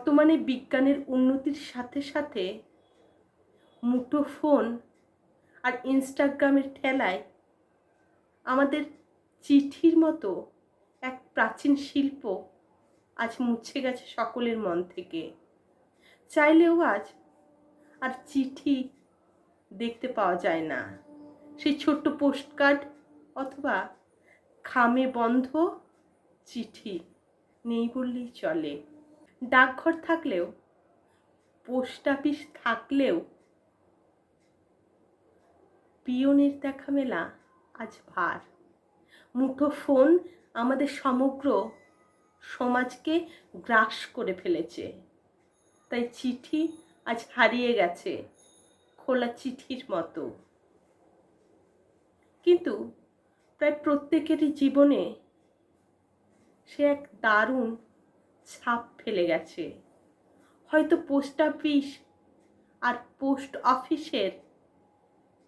বর্তমানে বিজ্ঞানের উন্নতির সাথে সাথে মুঠোফোন আর ইনস্টাগ্রামের ঠেলায় আমাদের চিঠির মতো এক প্রাচীন শিল্প আজ মুছে গেছে সকলের মন থেকে। চাইলেও আজ আর চিঠি দেখতে পাওয়া যায় না। সেই ছোট্ট পোস্টকার্ড অথবা খামে বন্ধ চিঠি নেই বললেই চলে। ডাকঘর থাকলেও, পোস্ট অফিস থাকলেও, পিয়নের দেখা মেলা আজ ভার। মুঠো ফোন আমাদের সমগ্র সমাজকে গ্রাস করে ফেলেছে। তাই চিঠি আজ হারিয়ে গেছে, খোলা চিঠির মতো। কিন্তু প্রায় প্রত্যেকেরই জীবনে সে এক দারুণ ছাপ ফেলে গেছে। হয়তো পোস্ট অফিস আর পোস্ট অফিসের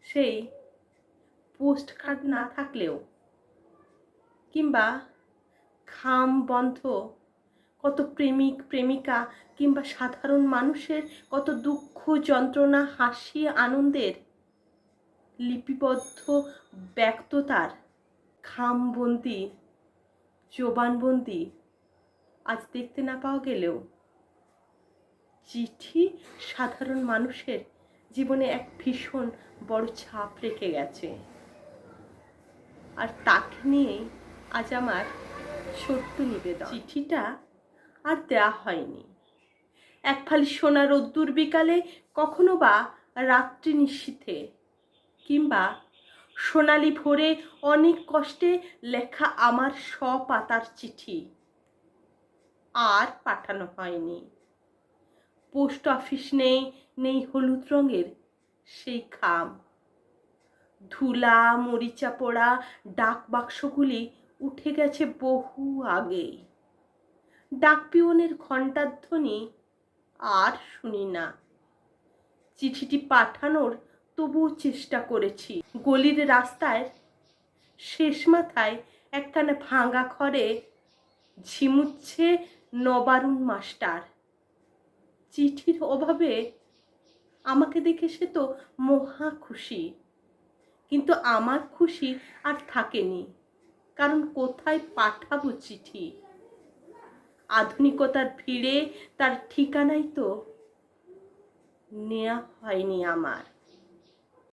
সেই পোস্ট কার্ড না থাকলেও কিংবা খাম বন্ধ, কত প্রেমিক, প্রেমিকা কিংবা সাধারণ মানুষের কত দুঃখ, যন্ত্রণা, হাসি, আনন্দের লিপিবদ্ধ ব্যক্ততার খামবন্দি, জবানবন্দি আজ দেখতে না পাওয়া গেলেও চিঠি সাধারণ মানুষের জীবনে এক ভীষণ বড় ছাপ রেখে গেছে। আর তাকে নিয়েই আজ আমার ছোট্ট নিবেদন। চিঠিটা আর দেয়া হয়নি। এক ফালি সোনা রোদ্দুর বিকালে কখনো বা রাত্রি নিশীথে কিংবা সোনালি ভোরে অনেক কষ্টে লেখা আমার পাতার চিঠি। আর পাঠানো হয়নি। পোস্ট অফিস নেই নেই হলুদ রঙের সেই খাম। ধুলা, মরিচা পোড়া, ডাক বাক্সগুলি উঠে গেছে বহু আগেই ডাক পিওনের ঘণ্টার ধ্বনি আর শুনি না। চিঠিটি পাঠানোর তবুও চেষ্টা করেছি। গলির রাস্তায় শেষ মাথায় একখানা ভাঙা ঘরে ঝিমুচ্ছে নবারুণ মাস্টার। চিঠির অভাবে আমাকে দেখে সে তো মহা খুশি। কিন্তু আমার খুশি আর থাকেনি, কারণ কোথায় পাঠাবো চিঠি? আধুনিকতার ভিড়ে তার ঠিকানাই তো নেওয়া হয়নি আমার।